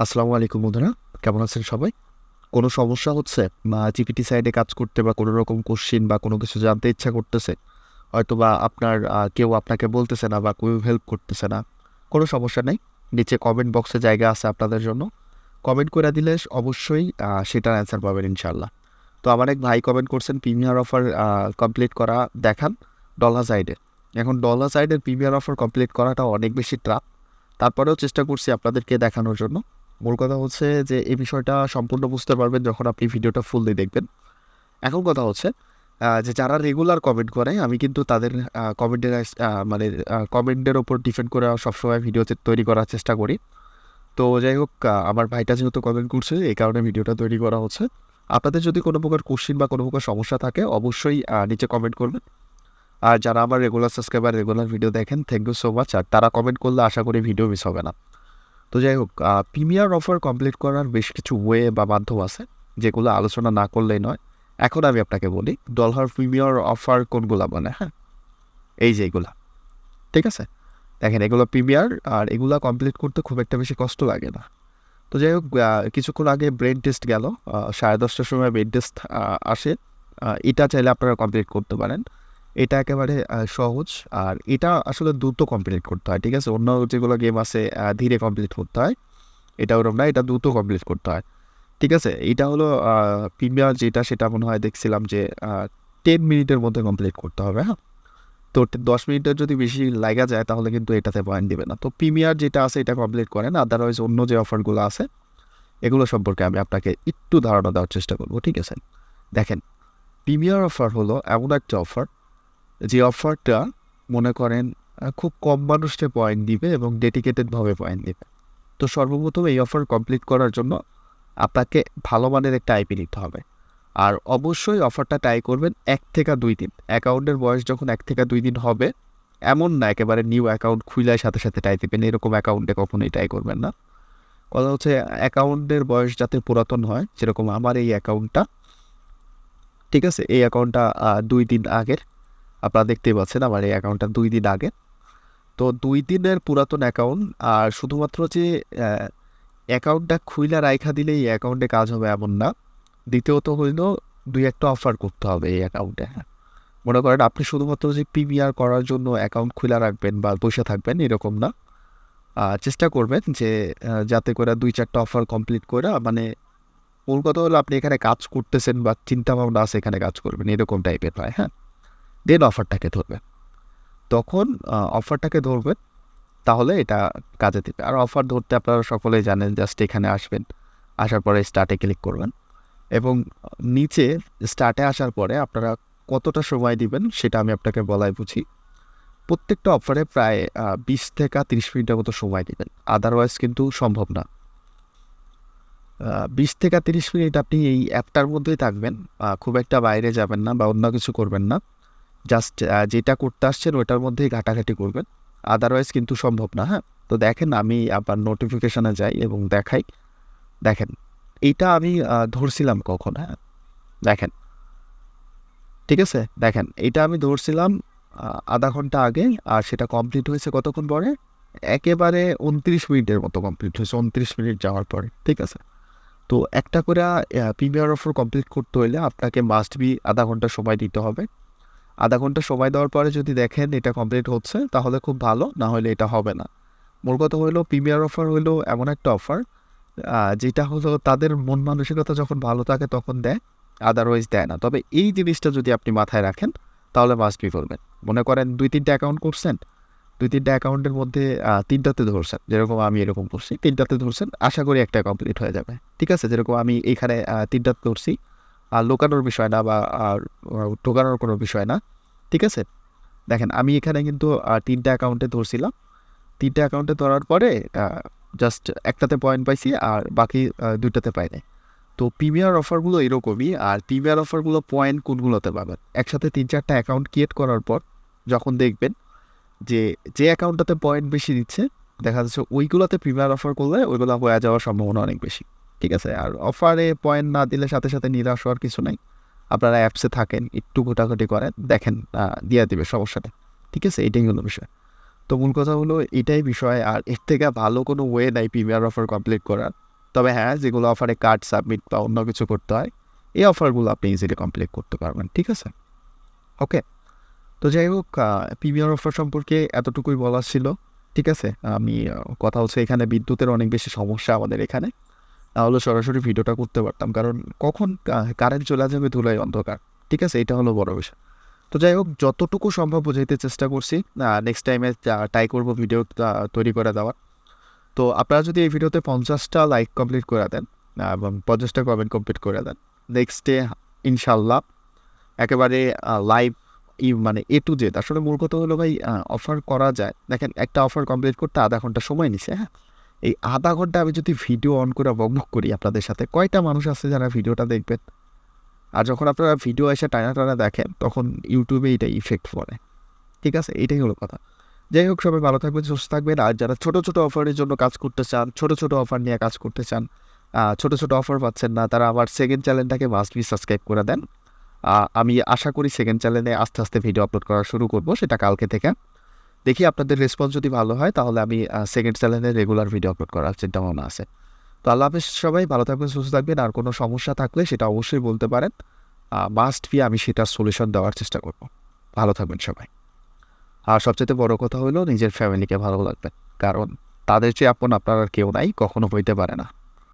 আসসালামু আলাইকুম বন্ধুরা, কেমন আছেন সবাই? কোনো সমস্যা হচ্ছে? বা জিপিটি সাইডে কাজ করতে বা কোনো রকম কোশ্চিন বা কোনো কিছু জানতে ইচ্ছা করতেছে? হয়তো বা আপনার কেউ আপনাকে বলতেছে না বা কেউ হেল্প করতেছে না। কোনো সমস্যা নেই, নিচে কমেন্ট বক্সে জায়গা আছে আপনাদের জন্য। কমেন্ট করে দিলে অবশ্যই সেটার অ্যান্সার পাবেন ইনশাল্লাহ তো আমার এক ভাই কমেন্ট করছেন প্রিমিয়ার অফার কমপ্লিট করা দেখান ডলার সাইডে এখন ডলার সাইডের প্রিমিয়ার অফার কমপ্লিট করাটা অনেক বেশি ট্রাপ তারপরেও চেষ্টা করছি আপনাদেরকে দেখানোর জন্য। মূল কথা হচ্ছে যে, এই বিষয়টা সম্পূর্ণ বুঝতে পারবেন যখন আপনি ভিডিওটা ফুললি দেখবেন। এখন কথা হচ্ছে যে যারা রেগুলার কমেন্ট করে, আমি কিন্তু তাদের কমেন্টের মানে কমেন্টের ওপর ডিপেন্ড করে সবসময় ভিডিও তৈরি করার চেষ্টা করি। তো যাই হোক আমার ভাইটা যেহেতু কমেন্ট করছে, এই কারণে ভিডিওটা তৈরি করা হচ্ছে। আপনাদের যদি কোনো প্রকার কোশ্চিন বা কোনো প্রকার সমস্যা থাকে, অবশ্যই নিচে কমেন্ট করবেন। আর যারা আমার রেগুলার সাবস্ক্রাইবার রেগুলার ভিডিও দেখেন থ্যাংক ইউ সো মাচ আর তারা কমেন্ট করলে আশা করি ভিডিও মিস হবে না। তো যাই হোক প্রিমিয়ার অফার কমপ্লিট করার বেশ কিছু ওয়ে বা মাধ্যম আছে, যেগুলো আলোচনা না করলেই নয়। এখন আমি আপনাকে বলি ডলার প্রিমিয়ার অফার কোনগুলো মানে হ্যাঁ? এই যে এগুলা, ঠিক আছে? দেখেন, এগুলো প্রিমিয়ার আর এগুলা কমপ্লিট করতে খুব একটা বেশি কষ্ট লাগে না। তো যাই হোক কিছুক্ষণ আগে ব্রেন টেস্ট গেল সাড়ে দশটার সময় ব্রেন টেস্ট আসে। এটা চাইলে আপনারা কমপ্লিট করতে পারেন। এটা একেবারে সহজ। আর এটা আসলে দ্রুত কমপ্লিট করতে হয়, ঠিক আছে? অন্য যেগুলো গেম আছে ধীরে কমপ্লিট করতে হয়, এটা ওরকম না, এটা দ্রুত কমপ্লিট করতে হয়, ঠিক আছে? এটা হলো প্রিমিয়ার যেটা, সেটা মনে হয় দেখছিলাম যে টেন মিনিটের মধ্যে কমপ্লিট করতে হবে হ্যাঁ? তো দশ মিনিটের যদি বেশি লাগা যায়, তাহলে কিন্তু এটাতে পয়েন্ট দিবে না। তো প্রিমিয়ার যেটা আছে, এটা কমপ্লিট করেন। আদারওয়াইজ অন্য যে অফারগুলো আছে, এগুলো সম্পর্কে আমি আপনাকে একটু ধারণা দেওয়ার চেষ্টা করব, ঠিক আছে? দেখেন প্রিমিয়ার অফার হলো এমন একটা অফার যে অফারটা মনে করেন খুব কম মানুষকে পয়েন্ট দিবে এবং ডেডিকেটেডভাবে পয়েন্ট দিবে। তো সর্বপ্রথম এই অফার কমপ্লিট করার জন্য আপনাকে ভালো মানের একটা আইপি নিতে হবে। আর অবশ্যই অফারটা ট্রাই করবেন এক থেকে দুই দিন। অ্যাকাউন্টের বয়স যখন এক থেকে দুই দিন হবে, এমন না, একেবারে নিউ অ্যাকাউন্ট খুলার সাথে সাথে ট্রাই দেবেন, এরকম অ্যাকাউন্টে কখনোই ট্রাই করবেন না। কথা হচ্ছে অ্যাকাউন্টের বয়স যাতে পুরাতন হয়, যেরকম আমার এই অ্যাকাউন্টটা ঠিক আছে? এই অ্যাকাউন্টটা দুই দিন আগের। আপনারা দেখতেই পাচ্ছেন আমার এই অ্যাকাউন্টটা দুই দিন আগে। তো দুই দিনের পুরাতন অ্যাকাউন্ট, আর শুধুমাত্র যে অ্যাকাউন্টটা খুইলা রাইখা দিলে এই অ্যাকাউন্টে কাজ হবে এমন না। দ্বিতীয়ত হইল দুই একটা অফার করতে হবে এই অ্যাকাউন্টে। হ্যাঁ মনে করেন আপনি শুধুমাত্র যে পিবিআর করার জন্য অ্যাকাউন্ট খুলে রাখবেন বা বসে থাকবেন এরকম না। চেষ্টা করবেন যে যাতে করে দুই চারটা অফার কমপ্লিট করে মানে মূল কথা হলো আপনি এখানে কাজ করতেছেন বা চিন্তা ভাবনা আছে এখানে কাজ করবেন, এরকম টাইপের হয় হ্যাঁ। দেন অফারটাকে ধরবেন। তখন অফারটাকে ধরবেন, তাহলে এটা কাজে দেবে। আর অফার ধরতে আপনারা সকলেই জানেন জাস্ট এখানে আসবেন, আসার পরে স্টার্টে ক্লিক করবেন এবং নিচে স্টার্টে আসার পরে আপনারা কতটা সময় দিবেন সেটা আমি আপনাকে বলাই বুঝি। প্রত্যেকটা অফারে প্রায় বিশ থেকে তিরিশ মিনিটের মতো সময় দিবেন আদারওয়াইজ কিন্তু সম্ভব না। বিশ থেকে তিরিশ মিনিট আপনি এই অ্যাপটার মধ্যেই থাকবেন খুব একটা বাইরে যাবেন না বা অন্য কিছু করবেন না। জাস্ট যেটা করতে আসছেন ওটার মধ্যেই ঘাটাঘাটি করবেন। আদারওয়াইজ কিন্তু সম্ভব না হ্যাঁ? তো দেখেন আমি আবার নোটিফিকেশানে যাই এবং দেখাই। দেখেন, এইটা আমি ধরছিলাম কখন হ্যাঁ? দেখেন। ঠিক আছে? দেখেন এটা আমি ধরছিলাম আধা ঘণ্টা আগে আর সেটা কমপ্লিট হয়েছে কতক্ষণ পরে? একেবারে উনত্রিশ মিনিটের মতো কমপ্লিট হয়েছে, উনত্রিশ মিনিট যাওয়ার পরে, ঠিক আছে? তো একটা করে প্রিমিয়ার অফার কমপ্লিট করতে হলে আপনাকে মাস্ট বি আধা ঘণ্টা সময় দিতে হবে। আধা ঘণ্টা সময় দেওয়ার পরে যদি দেখেন এটা কমপ্লিট হচ্ছে তাহলে খুব ভালো না হলে এটা হবে না। মূল কথা হলো প্রিমিয়ার অফার হলো এমন একটা অফার যেটা হলো তাদের মন মানসিকতা যখন ভালো থাকে তখন দেয় আদারওয়াইজ দেয় না। তবে এই জিনিসটা যদি আপনি মাথায় রাখেন তাহলে মাস্ট বি করবেন মনে করেন দুই তিনটা অ্যাকাউন্ট করছেন দুই তিনটা অ্যাকাউন্টের মধ্যে তিনটাতে ধরছেন যেরকম আমি এরকম করছি তিনটাতে ধরছেন আশা করি একটা কমপ্লিট হয়ে যাবে। ঠিক আছে? যেরকম আমি আহ, তিনটাতে ধরছি লোকানোর বিষয় না বা ঠোকানোর কোনো বিষয় না, ঠিক আছে? দেখেন, আমি এখানে কিন্তু তিনটা অ্যাকাউন্টে ধরছিলাম। তিনটা অ্যাকাউন্টে ধরার পরে জাস্ট একটাতে পয়েন্ট পাইছি আর বাকি দুইটাতে পাই নাই তো প্রিমিয়ার অফারগুলো এরকমই আর প্রিমিয়ার অফারগুলো পয়েন্ট কোনগুলোতে পাবেন? একসাথে তিন চারটা অ্যাকাউন্ট ক্রিয়েট করার পর যখন দেখবেন যে যে অ্যাকাউন্টটাতে পয়েন্ট বেশি দিচ্ছে, দেখা যাচ্ছে ওইগুলোতে প্রিমিয়ার অফার করলে ওইগুলো হয়ে যাওয়ার সম্ভাবনা অনেক বেশি। ঠিক আছে, আর অফারে পয়েন্ট না দিলে সাথে সাথে নিরাশ হওয়ার কিছু নাই। আপনারা অ্যাপসে থাকেন, একটু ঘোটাঘুটি করেন, দেখেন দিয়ে দিবে, সমস্যাটা। ঠিক আছে, এটাই হলো বিষয়। তো মূল কথা হলো, এটাই বিষয়, আর এর থেকে ভালো কোনো ওয়ে নাই প্রিমিয়ার অফার কমপ্লিট করার। তবে হ্যাঁ যেগুলো অফারে কার্ড সাবমিট বা অন্য কিছু করতে হয়, এই অফারগুলো আপনি ইজিলি কমপ্লিট করতে পারবেন, ঠিক আছে? ওকে তো যাই হোক প্রিমিয়ার অফার সম্পর্কে এতটুকুই বলার ছিল, ঠিক আছে? আমি কথা হচ্ছে এখানে বিদ্যুতের অনেক বেশি সমস্যা আমাদের এখানে। তাহলে সরাসরি ভিডিওটা করতে পারতাম। কারণ কখন কারেন্ট চলে যাবে ধুলাই অন্ধকার। ঠিক আছে? এটা হলো বড় বিষয়। তো যাই হোক, যতটুকু সম্ভব বোঝাইতে চেষ্টা করছি। নেক্সট টাইমে ট্রাই করব ভিডিও তৈরি করে দেওয়ার। তো আপনারা যদি এই ভিডিওতে পঞ্চাশটা লাইক কমপ্লিট করে দেন এবং পঞ্চাশটা কমেন্ট কমপ্লিট করে দেন নেক্সট ডে ইনশাল্লাহ একেবারে লাইভ ই মানে এ টু জেড আসলে মূল কথা হলো ভাই অফার করা যায়। দেখেন, একটা অফার কমপ্লিট করতে আধা ঘণ্টা সময় নিছে হ্যাঁ? এই আধা ঘণ্টা আমি যদি ভিডিও অন করে বকবক করি আপনাদের সাথে, কয়টা মানুষ আছে যারা ভিডিওটা দেখবেন? আর যখন আপনারা ভিডিও এসে টানা টানা দেখেন, তখন ইউটিউবে এটা ইফেক্ট পড়ে। ঠিক আছে? এটাই হলো কথা। যাই হোক, সবাই ভালো থাকবেন, সুস্থ থাকবেন। আর যারা ছোট ছোট অফারের জন্য কাজ করতে চান, ছোট ছোট অফার নিয়ে কাজ করতে চান ছোট ছোট অফার পাচ্ছেন না, তারা আমার সেকেন্ড চ্যানেলটাকে মাস্ট বি সাবস্ক্রাইব করে দেন। আমি আশা করি সেকেন্ড চ্যানেলে আস্তে আস্তে ভিডিও আপলোড করা শুরু করব, সেটা কালকে থেকে। দেখি আপনাদের রেসপন্স যদি ভালো হয়, তাহলে আমি সেকেন্ড চ্যানেলে রেগুলার ভিডিও আপলোড করার চিন্তা ভাবনা আছে। তো আল্লাহ হাফেজ সবাই, ভালো থাকবেন, সুস্থ থাকবেন। আর কোনো সমস্যা থাকলে সেটা অবশ্যই বলতে পারেন। মাস্ট বি আমি সেটার সলিউশন দেওয়ার চেষ্টা করব। ভালো থাকবেন সবাই। আর সবচেয়ে বড় কথা হলো, নিজের ফ্যামিলিকে ভালো লাগবে কারণ তাদের চেয়ে আপন আপনার আর কেউ নাই, কখনো হইতে পারে না।